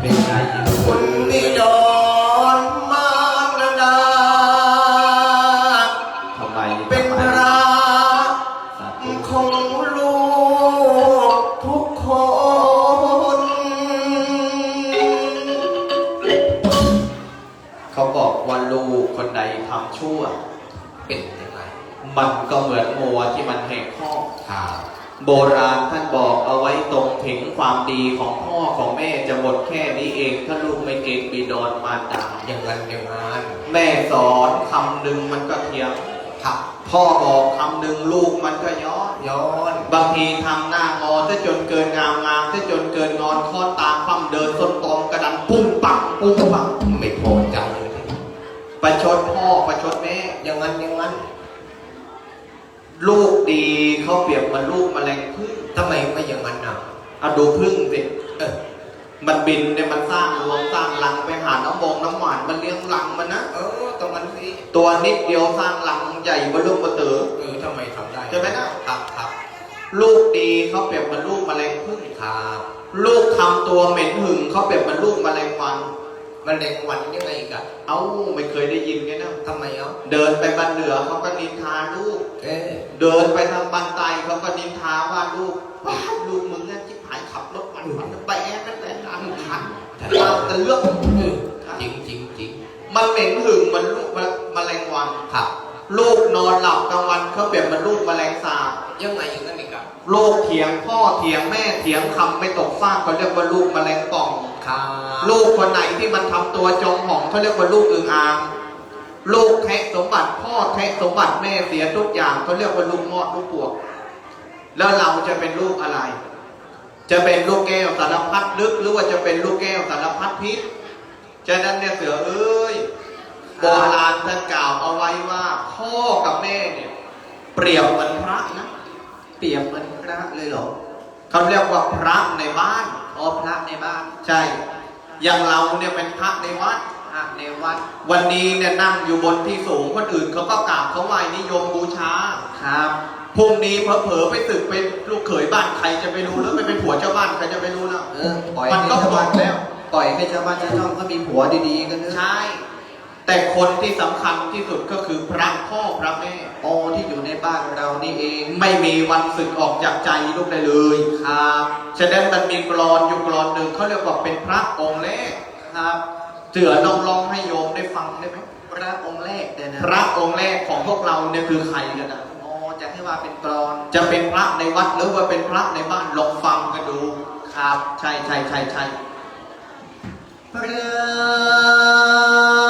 เป็นไงคุณนิยมมานดา ทำไมเป็นพระสาธุของลูกทุกคน เขาบอกว่าลูกคนใดทำชั่ว เป็นยังไงมันก็เหมือนงัวที่มันแหกข้อกข่าวโบราณท่านบอกเอาไว้ตรงถึงความดีของพ่อ นี้เองถ้าลูกไม่เก่งบีดอนมารดาอย่างนั้นอย่างนั้นแม่สอนคำหนึ่งมันก็เทียมขับพ่อบอกคำหนึ่งลูกมันก็ย้อนย้อน บางทีทำหน้างอซะจนเกินงามงามซะจนเกินงอนข้อตาคว่ำเดินส้นตอมกระดันปุ้งปังปุ้งปังไม่พอใจเลยประชดพ่อประชดแม่อย่างนั้นอย่างนั้น ลูกดีเขาเปรียบมันลูกแมลงพึ่งทำไมไม่อย่างนั้นอะเอาดูพึ่งสิเออ มันบินเนี่ยมันสร้างรวงสร้างรังไปหาน้ำมงน้ำหวานมันเลี้ยงรังมันนะเออตรงนั้นสิตัวนิดเดียวสร้างรังใหญ่บรรลุบรรเตอเออทำไมทำได้ใช่ไหมนะครับครับลูกดีเขาเปรียบเหมันลูกแมลงพึ่งครับลูกทำตัวเหม็นหึงเขาเปรียบเหมันลูกแมลงวันมันเด็กวันยังไงกันเอ้าไม่เคยได้ยินไงนะทำไมเอะเดินไปบ้านเหนือเขาก็นินทาลูกเอ๊ะเดินไปทางบ้านใต้เขาก็นินทาว่าลูกว้าลูกมึงนั่นชิบหายขับรถมันมันแปะกันแต่นานขัน เราแต่เรื่องเออจริงจริงจริงมันเหม็นหึงมันลูกแมลงวันครับ ลูกนอนหลับกลางวันเขาเปรียบมันลูกแมลงสาบยังไงอย่างนั้นอีกอะลูกเถียงพ่อเถียงแม่เถียงคำไม่ตกฟากเขาเรียกว่าลูกแมลงป่องครับลูกคนไหนที่มันทำตัวจองหองเขาเรียกว่าลูกอึ่งอ่างลูกแทะสมบัติพ่อแทะสมบัติแม่เสียทุกอย่างเขาเรียกว่าลูกมอดลูกปวก แล้วเราจะเป็นลูกอะไร จะเป็นลูกแก้วสารพัดลึกหรือว่าจะเป็นลูกแก้วสารพัดพิษฉะนั้นเนี่ยเสือเอ้ยโบราณท่านกล่าวเอาไว้ว่า พ่อกับแม่เนี่ย เปรียบเหมือนพระนะเปรียบเหมันพระเลยเหรอเขาเรียกว่าพระในบ้านอ๋อพระในบ้าน ใช่ อย่างเราเนี่ยเป็นพระในวัดพระในวัด วันนี้เนี่ยนั่งอยู่บนที่สูงคนอื่นเขาก็กราบเขาไหว้นิยมบูชาครับ พรุ่งนี้เผลอๆไปตึกเป็นลูกเขยบ้านใครจะไปรู้แล้วไปเป็นผัวเจ้าบ้านใครจะไปรู้นะเออปล่อยมันก็ให้ชาวบ้านหมดแล้ว ปล่อยให้ชาวบ้านชาวช่องเขามีผัวดีๆกันเถอะใช่ แต่คนที่สำคัญที่สุดก็คือพระพ่อพระแม่ โอ้ที่อยู่ในบ้านเรานี่เองไม่มีวันสึกออกจากใจลูกได้เลยครับฉะนั้นมันมีกรอนอยู่กรอนหนึ่งเขาเรียกว่าเป็นพระองค์แรกครับ เสือลองร้องให้โยมได้ฟังได้ไหมพระองค์แรกเนี่ยนะพระองค์แรกของพวกเราเนี่ยคือใครกันนะ อ๋อจะให้ว่าเป็นกรอน จะเป็นพระในวัดหรือว่าเป็นพระในบ้านลองฟังกันดูครับ ใช่ใช่ใช่ใช่พระอ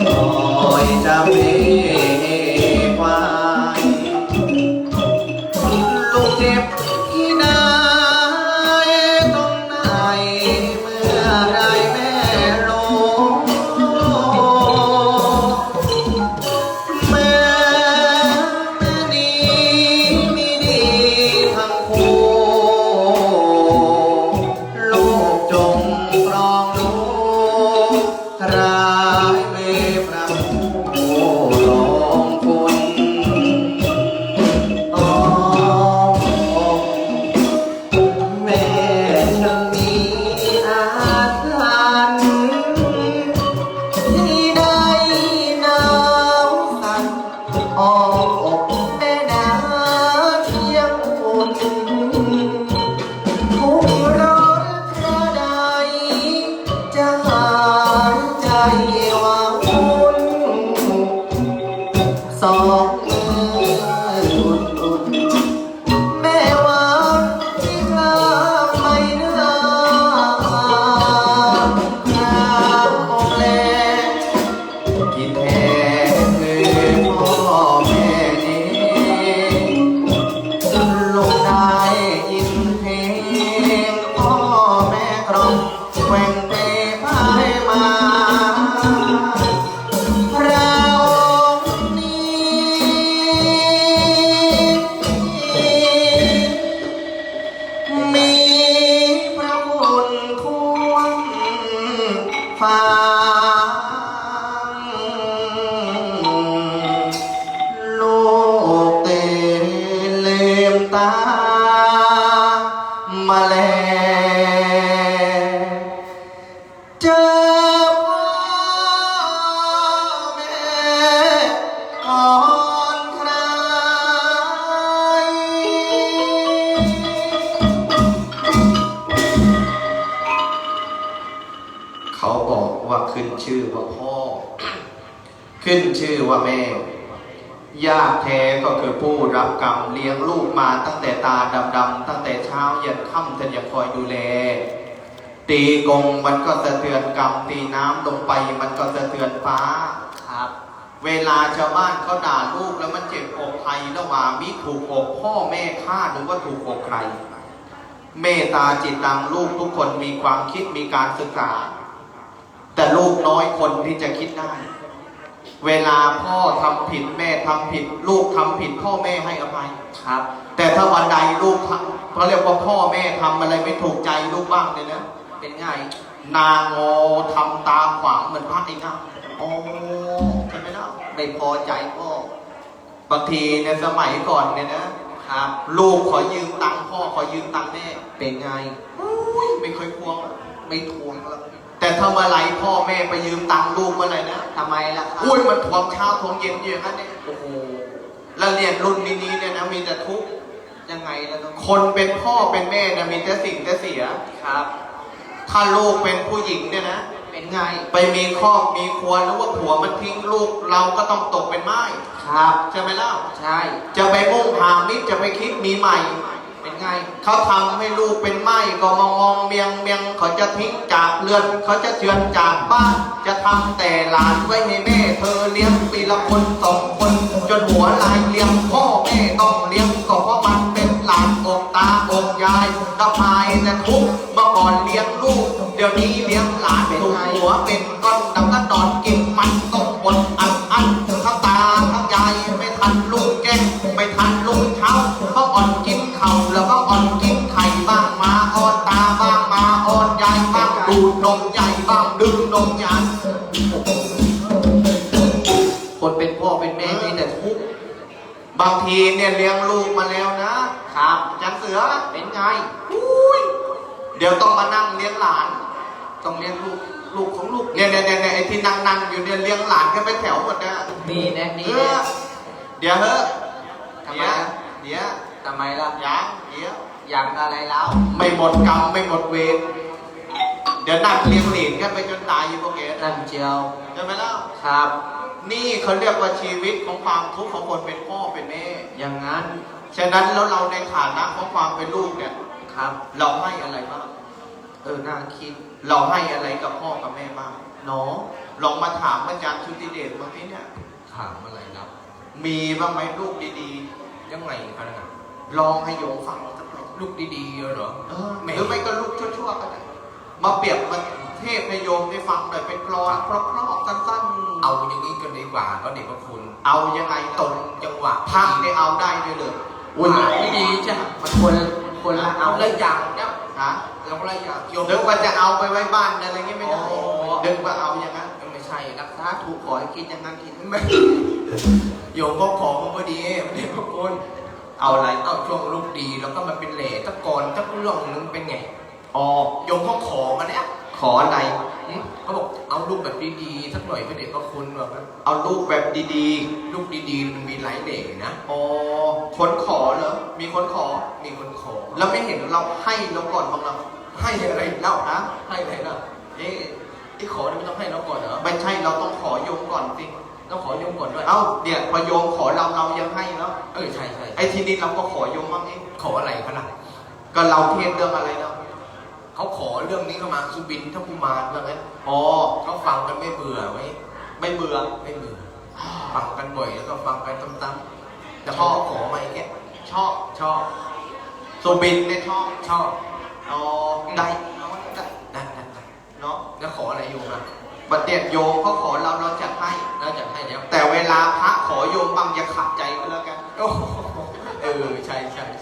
คอยจะเม ส ชื่อว่าพ่อ ขึ้นชื่อว่าแม่ญาติแท้ก็คือผู้รับกรรมเลี้ยงลูกมาตั้งแต่ตาดำๆตั้งแต่เช้ายันค่ำท่านยังคอยดูแล ตีกงมันก็สะเทือนกรรมตีน้ำลงไปมันก็สะเทือนฟ้าครับ เวลาชาวบ้านเขาด่าลูกแล้วมันเจ็บอกภัยระหว่างมิถูกอกพ่อแม่ฆ่าหรือว่าถูกอกใคร เมตตาจิตตังลูกทุกคนมีความคิดมีการศึกษา แต่ลูกน้อยคนที่จะคิดได้ เวลาพ่อทำผิดแม่ทำผิด ลูกทำผิดพ่อแม่ให้อภัย ครับ แต่ถ้าวันใดลูกทำเขาเรียกว่าพ่อแม่ทำอะไรไม่ถูกใจลูกบ้างเลยนะเป็นไงนางโงทำตาขวางเหมือนพระไอ้เงาโอ้ใช่ไหมเนาะไม่พอใจพ่อบางทีในสมัยก่อนเนี่ยนะครับ ลูกขอยืมตังค์พ่อขอยืมตังค์แม่เป็นไงอุ้ยไม่เคยพวงไม่ทวงแล้วแต่ ถ้าเมื่อไหรพ่อแม่ไปยืมตังค์ลูกเมื่อไหรนะทำไมล่ะครับอุ้ยมันทวงเช้าทวงเย็นอยู่อย่างนั้นเนี่ยโอ้โหแล้วเรียนรุ่นนี้ๆเนี่ยนะมีแต่ทุกข์ยังไงล่ะน้องคนเป็นพ่อเป็นแม่นะมีแต่สิ่งแต่เสีย ครับ ถ้าลูกเป็นผู้หญิงเนี่ยนะเป็นไง ไปมีครอบมีครัวหรือว่าผัวมันทิ้งลูกเราก็ต้องตกเป็นไม้ครับ ใช่ไหมล่ะใช่ จะไปมุ่งหามิตรจะไปคิดมีใหม่เป็น ไง เขาทำให้ลูกเป็นไม้ก็มองมองเมียงเมียงเขาจะทิ้งจากเรือน เขาจะเชือนจากบ้าน จะทำแต่หลานไว้ให้แม่ เธอเลี้ยงปีละคนสองคน จนหัวลายเลี้ยงพ่อแม่ต้องเลี้ยงก็เพราะมันเป็นหลานอกตาอกยายกระพายแต่ทุกเมื่อก่อนเลี้ยงลูก เดี๋ยวนี้เลี้ยงหลานถูกหัวเป็นก้อนดำก็นอนกิน เป็นพ่อเป็นแม่มีแต่ทุกข์บางทีเนี่ยเลี้ยงลูกมาแล้วนะครับจันเสือเป็นไงอุ้ยเดี๋ยวต้องมานั่งเลี้ยงหลาน ต้องเลี้ยงลูกลูกของลูกเนี่ยเนี่ยเนี่ยเนี่ยไอ้ที่นั่งนั่งอยู่เนี่ยเลี้ยงหลานกันไปแถวหมดนะนี่แน่เอนี่แน่อเดี๋ยวเฮ้อะทำไมเดี๋ยวล่ะเดี๋ยวทำไมล่ะยังเดี๋ยวอย่างอะไรแล้ว ไม่หมดกรรมไม่หมดเวร เดี๋ยวนั่งเลี้ยงหลีนกันไปจนตายอยู่พวกแกนั่นเจียวใช่ไหมล่ะครับ นี่เขาเรียกว่าชีวิตของความทุกข์ของคนเป็นพ่อเป็นแม่ อย่างนั้น ฉะนั้นแล้วเราในฐานะของความเป็นลูกเนี่ยครับ เราให้อะไรบ้างเออน่าคิด เราให้อะไรกับพ่อกับแม่บ้างเนาะลองมาถามอาจารย์ชุติเดชบางทีเนี่ยถามอะไรครับมีบ้างไหมลูกดียังไงกันนะๆลองให้โยมฟังสักหน่อยลูกดีๆเหรอเออแหม่หรือไม่ก็ลูกชั่วๆก็ได้ มาเปรียบมาเทศให้โยมได้ฟังหน่อยเป็นกรอนเพราะๆสั้นๆ เอาอย่างนี้กันดีกว่าก็เด็กพระคุณ เอายังไงตรงจังหวะพักได้เอาได้ด้วยเลยอุ้ยไม่ดีจ้ะมันควรมันควรละเอาเอาละอย่างเนี่ยฮะเราละอย่างโยมเดี๋ยวว่าจะเอาไปไว้บ้านอะไรเงี้ยไม่ได้อ๋อเดี๋ยวว่าเอาอย่างนั้นไม่ใช่รักษาถ้าถูกขอให้คิดอย่างนั้นคิดไม่โยมก็ขอมาพอดีไม่ได้พระคุณเอาอะไรเอาช่วงลูกดีแล้วก็มันเป็นเหล่ตะกอนตะเรื่องนึงเป็นไง อ๋อโยมก็ขอมาเนี่ยขออะไรหึเขาบอกเอาลูกแบบดีๆสักหน่อยพระเด็กพระคุณแบบเอาลูกแบบดีลูกดีๆมันมีหลายเหล่นะ ๆอ๋อคนขอเหรอมีคนขอ มีคนขอแล้วไม่เห็นเราให้เราก่อนบ้างเหรอให้อะไรเล่านะให้อะไรนะเอ๊ะไอ้ขอนี่ไม่ต้องให้เราก่อนเหรอไม่ใช่เราต้องขอโยมก่อนสิต้องขอโยมก่อนด้วยเอ้าเนี่ยพอโยมขอเราเรายังให้แล้วเออใช่ใช่ไอ้ทีนี้เราก็ขอโยมบ้างเองขออะไรขนาดก็เราเทศเรื่องอะไรเนาะ เขาขอเรื่องนี้เข้ามาสุบินทกุมารว่างั้นอ๋อเขาฟังกันไม่เบื่อไหมไม่เบื่อไม่เบื่อฟังกันบ่อยแล้วก็ฟังกันซ้ำๆแต่พอขอมาอย่างเงี้ยชอบชอบสุบินเนี่ยชอบชอบอ๋อได้เอาได้ได้ได้ได้เนาะแล้วขออะไรโยมอะบัดเดียโยมเขาขอเราเราจะให้น่าจะให้แล้วแต่เวลาพระขอโยมบางอย่าขัดใจก็แล้วกันโอ้โหเออใช่ใช่ใช่อะ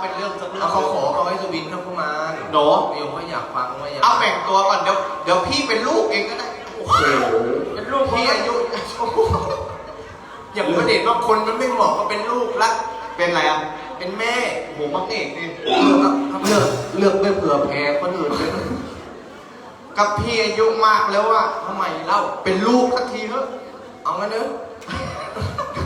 เดี๋ยวลองเป็นเรื่องสักเรื่อแล้วงเขาขอเขาให้สุบินทกุมารหนูโยมก็อยากฟังว่าอยากเอาแบ่งตัวก่อนเดี๋ยวเดี๋ยวพี่เป็นลูกเองก็ได้โอ้โหเป็นลูกพี่พี่อาอายุยุอย่างพระเด็กว่าคนมันไม่เหมาะก็เป็นลูกละเป็นอะไรอะเป็นแม่โหมังเอกนี่เลือกเลือกไม่เผื่อแพ้คนอื่นเลยกับพี่อายุมากแล้วอะทำไมเล่าเป็นลูกสักทีเถอะเอางั้นเนอะมันจะ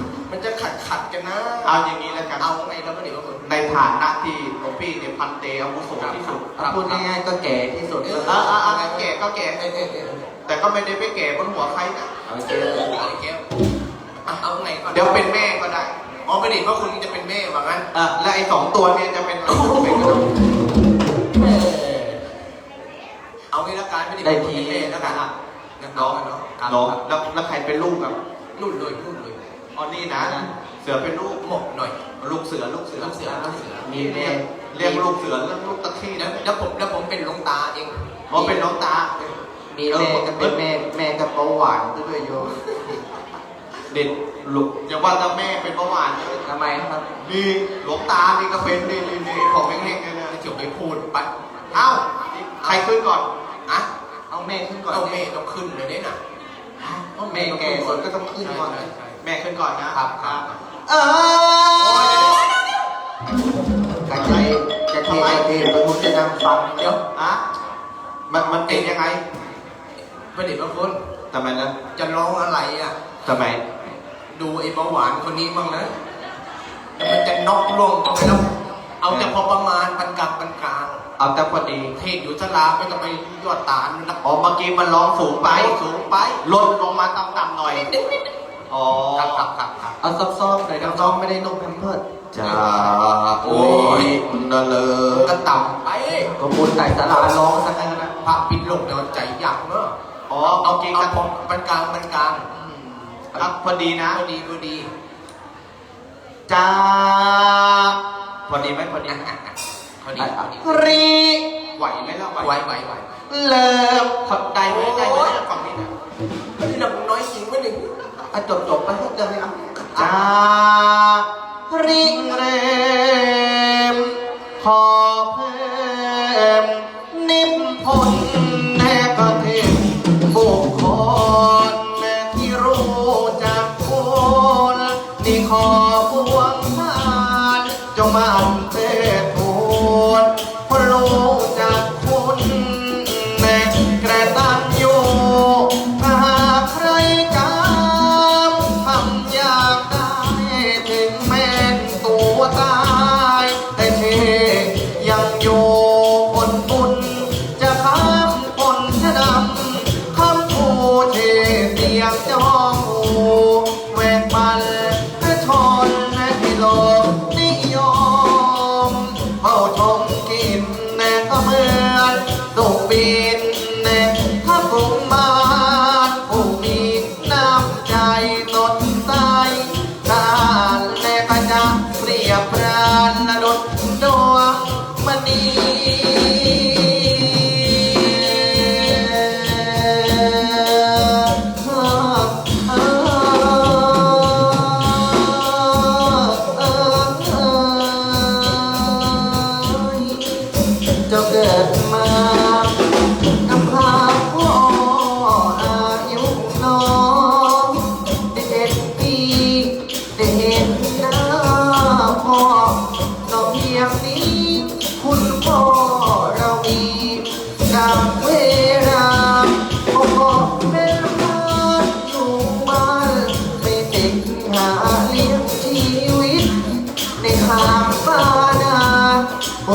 ขัดขัดกันนะเอาอย่างนี้แล้วกัน เอาไงแล้วก็เดี๋ยวก็ในฐานะที่หลวงพี่เนี่ยพันเตอาวุโสที่สุดครับพูดง่ายๆก็แก่ที่สุดเอออะอะอะแก่ก็แก่เอ้ยเอ้ยเอ้ยเอ้ยแต่ก็ไม่ได้ไปแก่บนหัวใครนะเอาเจอเอาแก้วอะเอาไงก่อนเดี๋ยวเป็นแม่ก็ได้อ๋อพระเด็กว่าคุณจะเป็นแม่ว่างั้นอะและไอ้สองตัวเนี่ยจะเป็นอะไรก็ไม่รู้เออเอางี้ละกันพระเด็กได้ว่าคุณทีเป็นแม่แล้วกันอะนะน้องเนาะครับน้องแล้วแล้วใครเป็นลูกอะนุ่นเลยนุ่นเลยอ๋อนี่นะ เสือเป็นลูกหมกหน่อย ลูกเสือลูกเสือลูกเสือลูกเสือมีเรียกเรียกลูกเสือเรียกลูกตะขี้เดี๋ยนะวเดี๋ยวผมเดี๋ยวผมเป็นหลวงตาเองอ๋อเป็นน้องตา มีแม่ก็เป็นแม่แม่กับเบาหวานด้วยโยมเด็ดลูกอย่าว่าแต่แม่เป็นเบาหวานเลยทำไมครับนี่หลวงตานี่ก็เป็นนี่นี่นี่ของเฮงๆเลยนะเดี๋ยวไปพูดไปเอ้าใครขึ้นก่อนอะเอาแม่ขึ้นก่อนเอาแม่ต้องขึ้นเลยเนี่ยนะแม่แก่สุดก็ต้องขึ้นก่อนใช่ใช่แม่ขึ้นก่อนนะครับครับ เออกระใจะเทจะเทตรงนู้นจะนั่งฟังเดี๋ยวอะมันมันเป็นยังไงพระเดชพระคุณทำไมนะจะร้องอะไรอะทำไม ดูไอ้เบาหวานคนนี้บ้างนะแต่มันจะน็อกลงไปแล้วเอาแต่พอประมาณปานกลางปานกลางเอาแต่พอดี เทศอยู่สลาไม่ต้องไปยอดตาลนะอ๋อเมื่อกี้มันร้องสูงไปไปสูงไปลดลงมาต่ำๆหน่อย อ๋อครับครับครับครับเอาซอบๆหน่อยนะน้องไม่ได้นุ่งแพมเพิร์สจ้าโอ้ยนั่นเลยก็ต่ำไปก็บุญไต่สลาร้องสักนั้นนะพระปิดลงเดี๋ยวใจอยากเนอะอ๋อเอาเอาเกเกงงกกระระพพงงปานกลางปานกลางครับพอดีนะพอดีพอดีจ้าพอดีไหมพอดีพอดีพอดีรีไหวไหมล่ะไหวไหวไหวเลิฟขอได้ไหมได้ไหมฝั่งนี้นะนี่เราน้อยจริงไหมหนึ่ง อะจบจบไปให้เกินเลยอะจ้าริงเรมขอเพิ่มนิมพนธ์ ยงจอง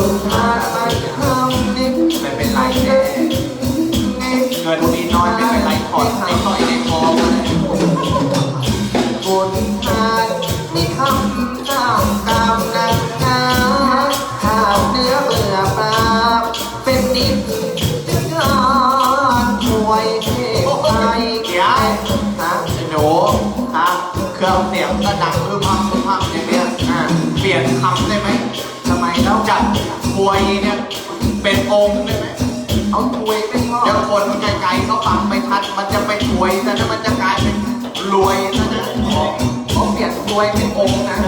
บนทางคำนึงไม่เป็นไรแน่เงินมีน้อยไม่เป็นไรขอดในต่อยในคอมาเลยบนทางมีคำตามตามนักหนาข้าวเนื้อเบื่อปลาเป็นนิดจึงการช่วยเทพไทยเดี๋ยวฮะหนูครับเครื่องเสียงก็ดังพึ่มพำพึ่มพำอย่างเนี้ยอ่าเปลี่ยนคำได้ไหม มแล้วจากควยเนี่ยเป็นองค์ได้ไหมเอาถ้วยไม่พอเดี๋ยวคนไกลๆเขาฟังไม่ชัดมันจะไปถวยซะนะมันจะกลายเป็นรวยซะนะเขาเปลี่ยนถ้วยเป็นองค์นะ